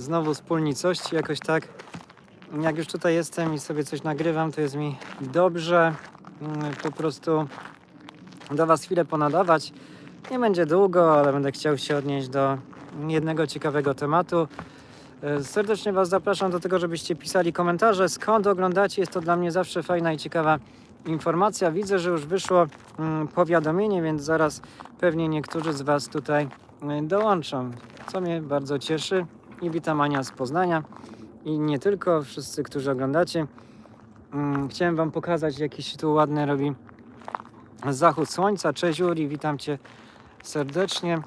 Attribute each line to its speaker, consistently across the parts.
Speaker 1: znowu wspólnicości jakoś tak. Jak już tutaj jestem i sobie coś nagrywam, to jest mi dobrze mm, po prostu do Was chwilę ponadawać. Nie będzie długo, ale będę chciał się odnieść do jednego ciekawego tematu. E, Serdecznie Was zapraszam do tego, żebyście pisali komentarze, skąd oglądacie. Jest to dla mnie zawsze fajna i ciekawa informacja. Widzę, że już wyszło mm, powiadomienie, więc zaraz pewnie niektórzy z Was tutaj y, dołączą, co mnie bardzo cieszy. I witam Ania z Poznania i nie tylko, wszyscy, którzy oglądacie. Mm, Chciałem Wam pokazać, jaki się tu ładny robi zachód słońca. Cześć Juri, witam Cię serdecznie.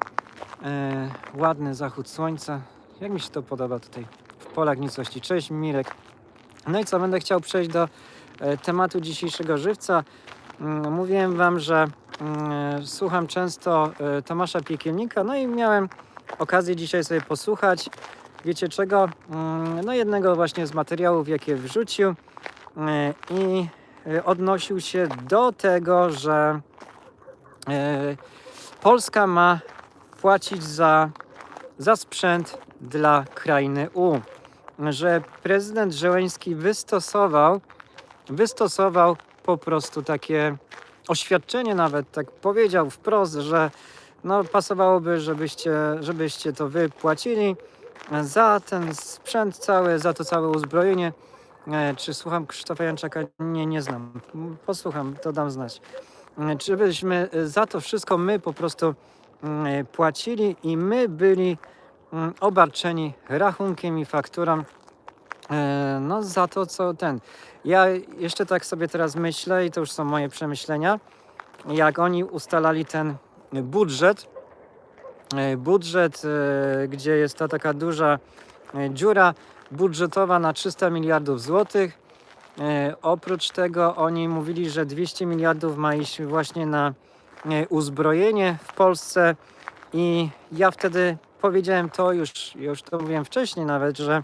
Speaker 1: E, ładny zachód słońca. Jak mi się to podoba tutaj w polach nicości. Cześć Mirek. No i co, będę chciał przejść do e, tematu dzisiejszego żywca. Mm, Mówiłem Wam, że mm, słucham często e, Tomasza Piekielnika, no i miałem okazję dzisiaj sobie posłuchać. Wiecie czego? Mm, No jednego właśnie z materiałów, jakie wrzucił e, i e, odnosił się do tego, że e, Polska ma płacić za, za sprzęt dla krainy U. Że prezydent Żeleński wystosował, wystosował po prostu takie oświadczenie nawet, tak powiedział wprost, że no pasowałoby, żebyście, żebyście to wy płacili za ten sprzęt cały, za to całe uzbrojenie. E, Czy słucham Krzysztofa Janczaka? Nie, nie znam. Posłucham, to dam znać. E, Czy byśmy za to wszystko my po prostu mm, płacili i my byli mm, obarczeni rachunkiem i fakturą e, no za to, co ten. Ja jeszcze tak sobie teraz myślę i to już są moje przemyślenia, jak oni ustalali ten budżet, e, budżet, e, gdzie jest ta taka duża e, dziura budżetowa na 300 miliardów złotych. E, Oprócz tego oni mówili, że 200 miliardów ma iść właśnie na e, uzbrojenie w Polsce i ja wtedy powiedziałem to już, już to mówiłem wcześniej nawet, że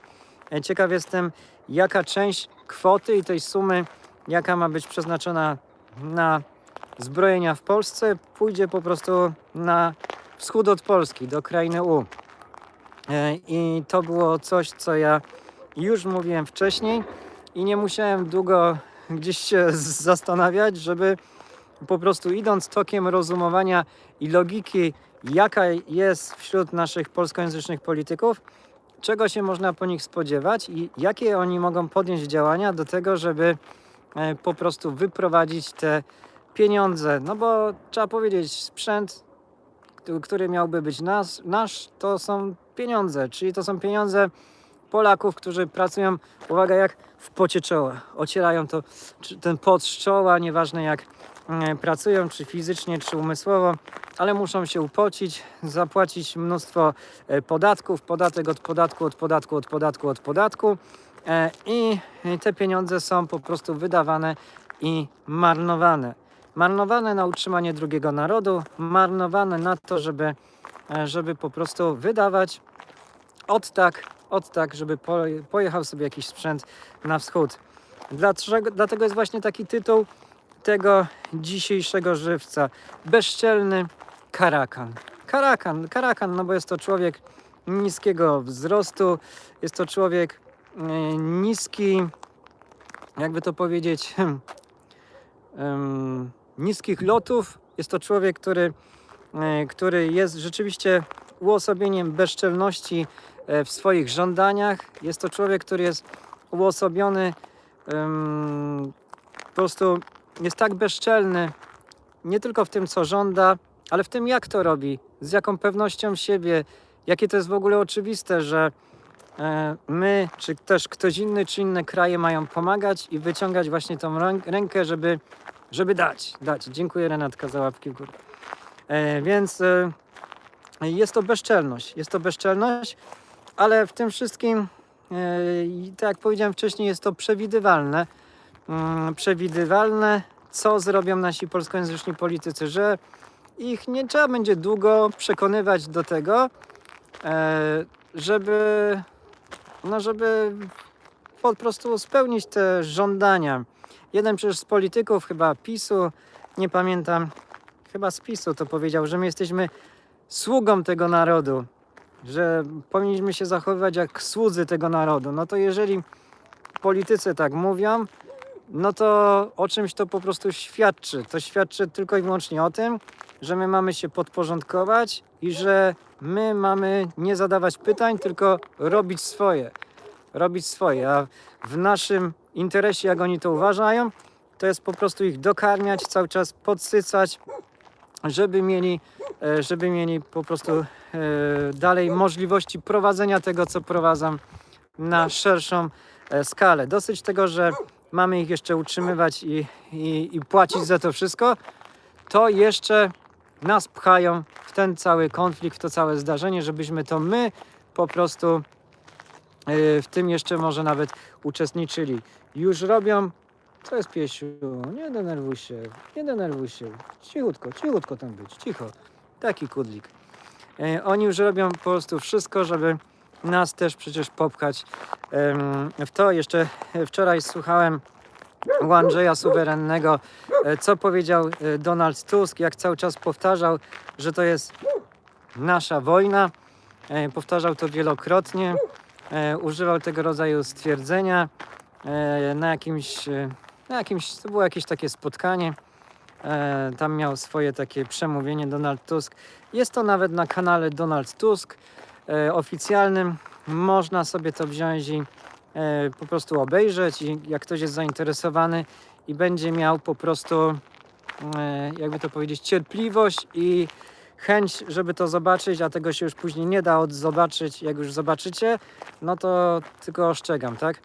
Speaker 1: e, ciekaw jestem jaka część kwoty i tej sumy, jaka ma być przeznaczona na zbrojenia w Polsce, pójdzie po prostu na wschód od Polski, do krainy U. E, I to było coś, co ja już mówiłem wcześniej i nie musiałem długo gdzieś się zastanawiać, żeby po prostu idąc tokiem rozumowania i logiki, jaka jest wśród naszych polskojęzycznych polityków, czego się można po nich spodziewać i jakie oni mogą podjąć działania do tego, żeby e, po prostu wyprowadzić te pieniądze. No bo trzeba powiedzieć, sprzęt, który miałby być nas, nasz, to są pieniądze, czyli to są pieniądze Polaków, którzy pracują, uwaga, jak w pocie czoła. Ocierają to, ten pot z czoła, nieważne jak mm, pracują, czy fizycznie, czy umysłowo, ale muszą się upocić, zapłacić mnóstwo e, podatków, podatek od podatku, od podatku, od podatku, od podatku e, i te pieniądze są po prostu wydawane i marnowane. Marnowane na utrzymanie drugiego narodu, marnowane na to, żeby, e, żeby po prostu wydawać od tak, od tak, żeby po, pojechał sobie jakiś sprzęt na wschód. Dlaczego, dlatego jest właśnie taki tytuł tego dzisiejszego żywca. Bezczelny karakan. Karakan, karakan, no bo jest to człowiek niskiego wzrostu, jest to człowiek e, niski, jakby to powiedzieć, niskich lotów. Jest to człowiek, który, e, który jest rzeczywiście uosobieniem bezczelności e, w swoich żądaniach. Jest to człowiek, który jest uosobiony, po prostu jest tak bezczelny, nie tylko w tym, co żąda, ale w tym, jak to robi, z jaką pewnością siebie, jakie to jest w ogóle oczywiste, że e, my, czy też ktoś inny, czy inne kraje mają pomagać i wyciągać właśnie tą ręk- rękę, żeby, żeby dać, dać. Dziękuję Renatka za łapki w górę. E, więc e, jest to bezczelność, jest to bezczelność, ale w tym wszystkim, e, tak jak powiedziałem wcześniej, jest to przewidywalne. Mm, przewidywalne, co zrobią nasi polskojęzyczni politycy, że ich nie trzeba będzie długo przekonywać do tego, e, żeby, no żeby po prostu spełnić te żądania. Jeden przecież z polityków, chyba PiSu, nie pamiętam, chyba z PiSu to powiedział, że my jesteśmy sługą tego narodu. że powinniśmy się zachowywać jak słudzy tego narodu. No to jeżeli politycy tak mówią, no to o czymś to po prostu świadczy. To świadczy tylko i wyłącznie o tym, że my mamy się podporządkować i że my mamy nie zadawać pytań, tylko robić swoje. Robić swoje. A w naszym interesie, jak oni to uważają, to jest po prostu ich dokarmiać, cały czas podsycać, żeby mieli, e, żeby mieli po prostu e, dalej możliwości prowadzenia tego, co prowadzą na szerszą e, skalę. Dosyć tego, że mamy ich jeszcze utrzymywać i, i, i płacić za to wszystko, to jeszcze nas pchają w ten cały konflikt, w to całe zdarzenie, żebyśmy to my po prostu w tym jeszcze może nawet uczestniczyli. Już robią, co jest piesiu, nie denerwuj się, nie denerwuj się, cichutko, cichutko tam być, cicho, taki kudlik. E, Oni już robią po prostu wszystko, żeby nas też przecież popchać w to. Jeszcze wczoraj słuchałem u Andrzeja Suwerennego, e, co powiedział e, Donald Tusk, jak cały czas powtarzał, że to jest nasza wojna. E, Powtarzał to wielokrotnie, e, używał tego rodzaju stwierdzenia e, na jakimś, e, na jakimś, to było jakieś takie spotkanie. E, Tam miał swoje takie przemówienie Donald Tusk. Jest to nawet na kanale Donald Tusk e, oficjalnym. Można sobie to wziąć i e, po prostu obejrzeć i jak ktoś jest zainteresowany i będzie miał po prostu e, jakby to powiedzieć cierpliwość i chęć, żeby to zobaczyć, a tego się już później nie da od zobaczyć, jak już zobaczycie, no to tylko ostrzegam, tak?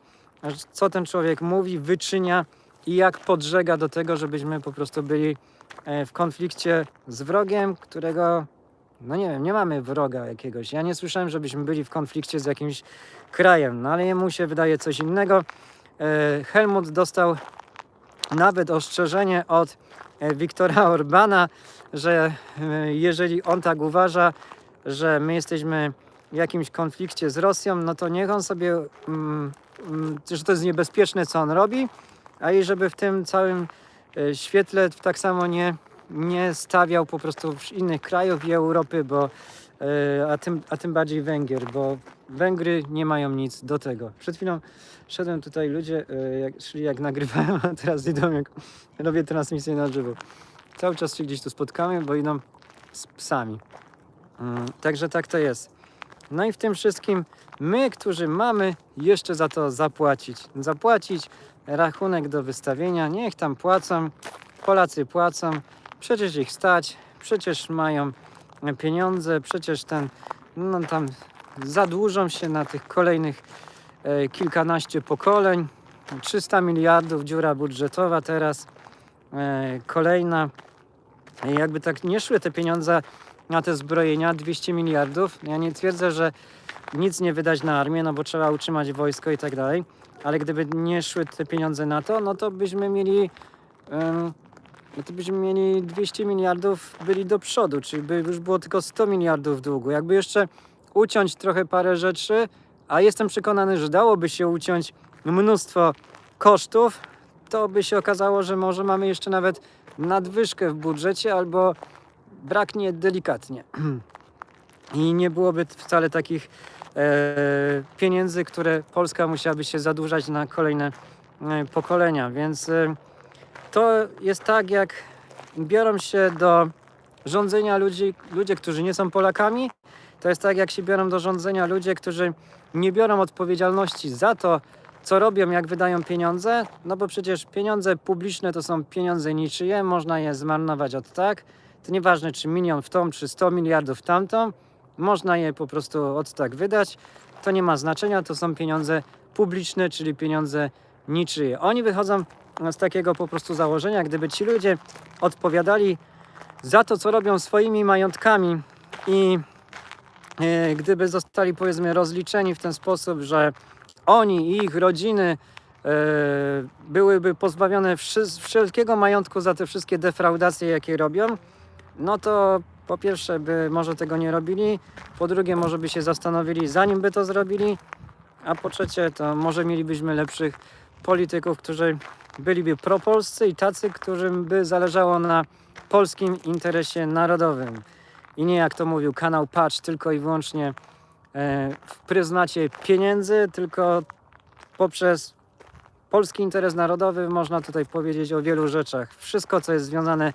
Speaker 1: Co ten człowiek mówi, wyczynia i jak podżega do tego, żebyśmy po prostu byli e, w konflikcie z wrogiem, którego no nie wiem, nie mamy wroga jakiegoś. Ja nie słyszałem, żebyśmy byli w konflikcie z jakimś krajem, no ale jemu się wydaje coś innego. E, Helmut dostał nawet ostrzeżenie od e, Wiktora Orbana, że e, jeżeli on tak uważa, że my jesteśmy w jakimś konflikcie z Rosją, no to niech on sobie, mm, mm, że to jest niebezpieczne, co on robi, a i żeby w tym całym e, świetle tak samo nie, nie stawiał po prostu innych krajów i Europy, bo a tym, a tym bardziej Węgier, bo Węgry nie mają nic do tego. Przed chwilą szedłem tutaj ludzie, e, jak, szli jak nagrywałem, a teraz idą jak robię transmisję na żywo. Cały czas się gdzieś tu spotkamy, bo idą z psami. Mm, Także tak to jest. No i w tym wszystkim my, którzy mamy jeszcze za to zapłacić. Zapłacić rachunek do wystawienia, niech tam płacą, Polacy płacą, przecież ich stać, przecież mają pieniądze, przecież ten, no tam zadłużą się na tych kolejnych e, kilkanaście pokoleń. 300 miliardów dziura budżetowa teraz, e, kolejna. Jakby tak nie szły te pieniądze na te zbrojenia, 200 miliardów. Ja nie twierdzę, że nic nie wydać na armię, no bo trzeba utrzymać wojsko i tak dalej. Ale gdyby nie szły te pieniądze na to, no to byśmy mieli, no to byśmy mieli 200 miliardów byli do przodu, czyli by już było tylko 100 miliardów długu. Jakby jeszcze uciąć trochę parę rzeczy, a jestem przekonany, że dałoby się uciąć mnóstwo kosztów, to by się okazało, że może mamy jeszcze nawet nadwyżkę w budżecie albo braknie delikatnie. I nie byłoby wcale takich e, pieniędzy, które Polska musiałaby się zadłużać na kolejne e, pokolenia. Więc e, to jest tak, jak biorą się do rządzenia ludzi, ludzie, którzy nie są Polakami. To jest tak, jak się biorą do rządzenia ludzie, którzy nie biorą odpowiedzialności za to, co robią, jak wydają pieniądze. No bo przecież pieniądze publiczne to są pieniądze niczyje, można je zmarnować od tak. To nieważne, czy milion w tą, czy 100 miliardów w tamtą. Można je po prostu od tak wydać. To nie ma znaczenia, to są pieniądze publiczne, czyli pieniądze niczyje. Oni wychodzą z takiego po prostu założenia, gdyby ci ludzie odpowiadali za to, co robią swoimi majątkami i e, gdyby zostali powiedzmy rozliczeni w ten sposób, że oni i ich rodziny e, byłyby pozbawione wszelkiego majątku za te wszystkie defraudacje, jakie robią, no to po pierwsze by może tego nie robili, po drugie może by się zastanowili zanim by to zrobili, a po trzecie to może mielibyśmy lepszych polityków, którzy byliby propolscy i tacy, którym by zależało na polskim interesie narodowym. I nie jak to mówił kanał Patrz, tylko i wyłącznie w pryzmacie pieniędzy, tylko poprzez polski interes narodowy można tutaj powiedzieć o wielu rzeczach. Wszystko, co jest związane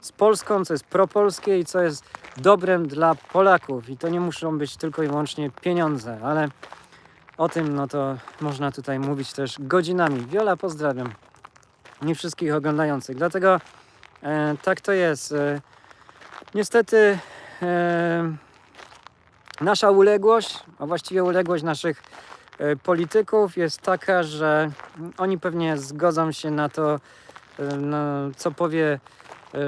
Speaker 1: z Polską, co jest propolskie i co jest dobrem dla Polaków. I to nie muszą być tylko i wyłącznie pieniądze, ale o tym no to można tutaj mówić też godzinami. Wiola, pozdrawiam. Nie wszystkich oglądających. Dlatego e, tak to jest. E, niestety e, nasza uległość, a właściwie uległość naszych e, polityków jest taka, że oni pewnie zgodzą się na to, e, no, co powie e,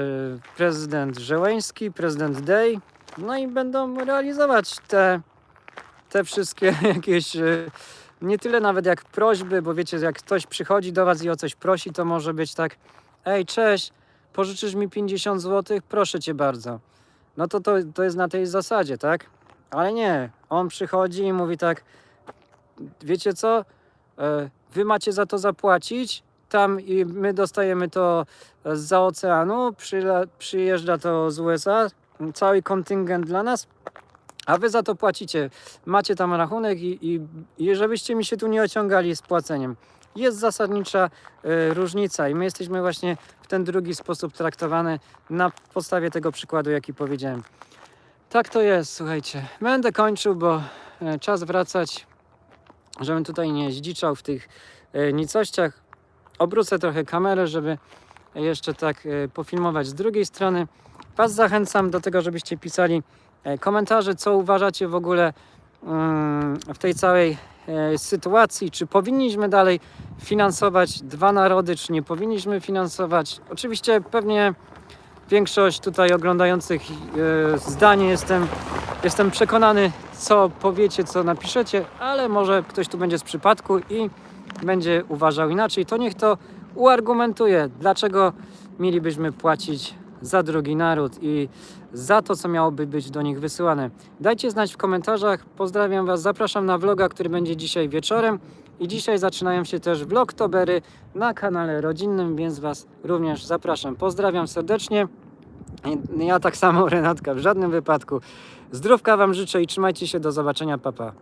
Speaker 1: prezydent Żeleński, prezydent Day, no i będą realizować te, te wszystkie jakieś, e, nie tyle nawet jak prośby, bo wiecie, jak ktoś przychodzi do was i o coś prosi, to może być tak, ej, cześć, pożyczysz mi 50 zł? Proszę cię bardzo. No to, to to jest na tej zasadzie, tak? Ale nie, on przychodzi i mówi tak, wiecie co, E, wy macie za to zapłacić, tam i my dostajemy to za oceanu, przyjeżdża to z USA, cały kontyngent dla nas, a wy za to płacicie. Macie tam rachunek i, i, i żebyście mi się tu nie ociągali z płaceniem. Jest zasadnicza e, różnica i my jesteśmy właśnie w ten drugi sposób traktowany na podstawie tego przykładu, jaki powiedziałem. Tak to jest, słuchajcie. Będę kończył, bo e, czas wracać żebym tutaj nie zdziczał w tych e, nicościach. Obrócę trochę kamerę, żeby jeszcze tak e, pofilmować z drugiej strony. Was zachęcam do tego, żebyście pisali e, komentarze, co uważacie w ogóle mm, w tej całej e, sytuacji, czy powinniśmy dalej finansować dwa narody, czy nie powinniśmy finansować. Oczywiście pewnie większość tutaj oglądających e, zdanie jestem, jestem przekonany, co powiecie, co napiszecie, ale może ktoś tu będzie z przypadku i będzie uważał inaczej. To niech to uargumentuje, dlaczego mielibyśmy płacić za drugi naród i za to, co miałoby być do nich wysyłane. Dajcie znać w komentarzach. Pozdrawiam Was. Zapraszam na vloga, który będzie dzisiaj wieczorem. I dzisiaj zaczynają się też vlogtobery na kanale rodzinnym, więc Was również zapraszam. Pozdrawiam serdecznie. Ja tak samo, Renatka, w żadnym wypadku. Zdrówka Wam życzę i trzymajcie się. Do zobaczenia, papa.